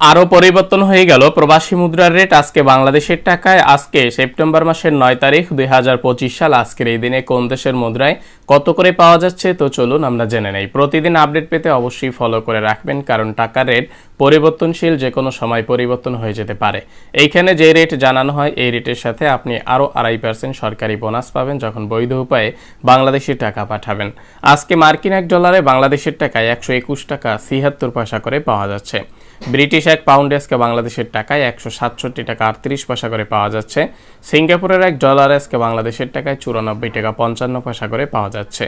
আরও পরিবর্তন হয়ে গেল। প্রবাসী মুদ্রার রেট আজকে বাংলাদেশের টাকায়। আজকে সেপ্টেম্বর মাসের নয় তারিখ দুই সাল। আজকের এই দিনে কোন দেশের মুদ্রায় কত করে পাওয়া যাচ্ছে? তো চলুন আমরা জেনে নেই। প্রতিদিন আপডেট পেতে অবশ্যই ফলো করে রাখবেন, কারণ টাকার রেট পরিবর্তনশীল যে কোনো সময় পরিবর্তন হয়ে যেতে পারে। এইখানে যে রেট জানানো হয়, এই রেটের সাথে আপনি আরও আড়াই পার্সেন্ট সরকারি বোনাস পাবেন যখন বৈধ উপায়ে বাংলাদেশের টাকা পাঠাবেন। আজকে মার্কিন এক ডলারে বাংলাদেশের টাকায় একশো একুশ টাকা ছিয়াত্তর পয়সা করে পাওয়া যাচ্ছে। ব্রিটিশ এক পাউন্ড আজকে বাংলাদেশের টাকায় একশো সাতষট্টি টাকা আটত্রিশ পয়সা করে পাওয়া যাচ্ছে। সিঙ্গাপুরের এক ডলার আজকে বাংলাদেশের টাকায় চুরানব্বই টাকা পঞ্চান্ন পয়সা করে পাওয়া যাচ্ছে।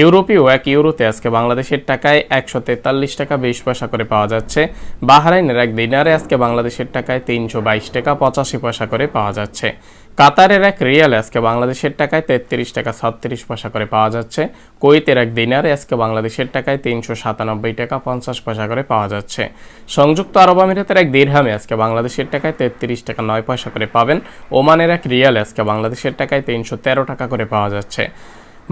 ইউরোপীয় এক ইউরোতে আজকে বাংলাদেশের টাকায় একশো তেতাল্লিশ টাকা বিশ পয়সা করে পাওয়া যাচ্ছে। বাহরাইনের এক দিনারে আজকে বাংলাদেশের টাকায় তিনশো বাইশ টাকা পঁচাশি পয়সা করে পাওয়া যাচ্ছে। কাতারের এক রিয়াল আজকে বাংলাদেশের টাকায় তেত্রিশ টাকা ছত্রিশ পয়সা করে পাওয়া যাচ্ছে। কুয়েতের এক দিনারে আজকে বাংলাদেশের টাকায় তিনশো সাতানব্বই টাকা পঞ্চাশ পয়সা করে পাওয়া যাচ্ছে। সংযুক্ত আরব আমিরাতের এক দীর্হামে আজকে বাংলাদেশের টাকায় তেত্রিশ টাকা নয় পয়সা করে পাবেন। ওমানের এক রিয়াল আজকে বাংলাদেশের টাকায় তিনশো তেরো টাকা করে পাওয়া যাচ্ছে।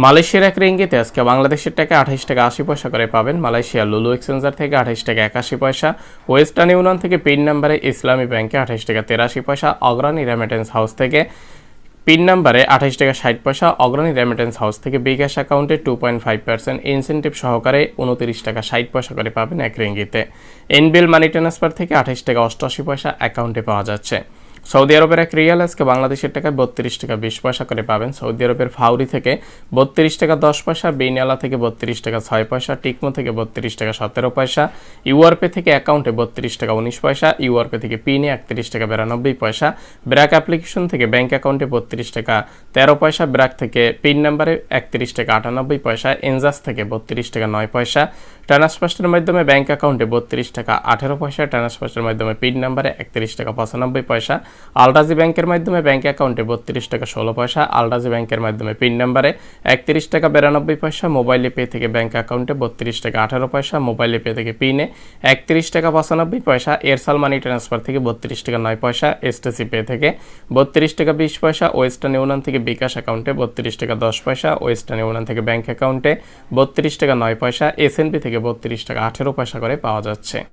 মালয়েশিয়ার এক রেঙ্গিতে আজকে বাংলাদেশের টাকা আঠাইশ টাকা আশি পয়সা করে পাবেন। মালয়েশিয়া লুলু এক্সচেঞ্জার থেকে আঠাইশ টাকা একাশি পয়সা, ওয়েস্টার্ন ইউনিয়ন থেকে পিন নাম্বারে ইসলামী ব্যাংকে আঠাইশ টাকা তেরাশি পয়সা, অগ্রণী রেমিটেন্স হাউস থেকে পিন নাম্বারে আঠাইশ টাকা ষাট পয়সা, অগ্রণী রেমিটেন্স হাউস থেকে বিকাশ অ্যাকাউন্টে two point five percent incentive সহকারে উনত্রিশ টাকা ষাট পয়সা করে পাবেন এক রিঙ্গিতে। এনবিল মানি ট্রান্সফার থেকে আঠাইশ টাকা অষ্টআশি পয়সা অ্যাকাউন্টে পাওয়া যাচ্ছে। সৌদি আরবের এক রিয়াল আজকে বাংলাদেশের টাকায় বত্রিশ টাকা বিশ পয়সা করে পাবেন। সৌদি আরবের ফাউরি থেকে বত্রিশ টাকা দশ পয়সা, বেনিয়ালা থেকে বত্রিশ টাকা ছয় পয়সা, টিকমো থেকে বত্রিশ টাকা সতেরো পয়সা, ইউআরপে থেকে অ্যাকাউন্টে বত্রিশ টাকা উনিশ পয়সা, ইউআরপে থেকে পিনে একত্রিশ টাকা বিরানব্বই পয়সা, ব্র্যাক অ্যাপ্লিকেশন থেকে ব্যাঙ্ক অ্যাকাউন্টে বত্রিশ টাকা তেরো পয়সা, ব্র্যাক থেকে পিন নাম্বারে একত্রিশ টাকা আটানব্বই পয়সা, এনজাস থেকে বত্রিশ টাকা নয় পয়সা ট্রান্সফার্স্টের মাধ্যমে ব্যাঙ্ক অ্যাকাউন্টে বত্রিশ টাকা আঠেরো পয়সা ট্রান্সফার্স্টের মাধ্যমে পিন নাম্বারে একত্রিশ টাকা পঁচানব্বই পয়সা আলরাজি ব্যাংকের মাধ্যমে ব্যাংক অ্যাকাউন্টে বত্রিশ টাকা ষোলো পয়সা, আলরাজি ব্যাংকের মাধ্যমে পিন নাম্বারে একত্রিশ টাকা বিরানব্বই পয়সা, মোবাইলে পে থেকে ব্যাংক অ্যাকাউন্টে বত্রিশ টাকা আঠারো পয়সা, মোবাইলে পে থেকে পিনে একত্রিশ টাকা পঁচানব্বই পয়সা এয়ারসাল মানি ট্রান্সফার থেকে বত্রিশ টাকা নয় পয়সা, এসটিসি পে থেকে বত্রিশ টাকা বিশ পয়সা, ওয়েস্টার্ন ইউনিয়ন থেকে বিকাশ অ্যাকাউন্টে বত্রিশ টাকা দশ পয়সা, ওয়েস্টার্ন ইউনিয়ন থেকে ব্যাংক অ্যাকাউন্টে বত্রিশ টাকা নয় পয়সা এসএনপি থেকে বত্রিশ টাকা আঠেরো পয়সা করে পাওয়া যাচ্ছে।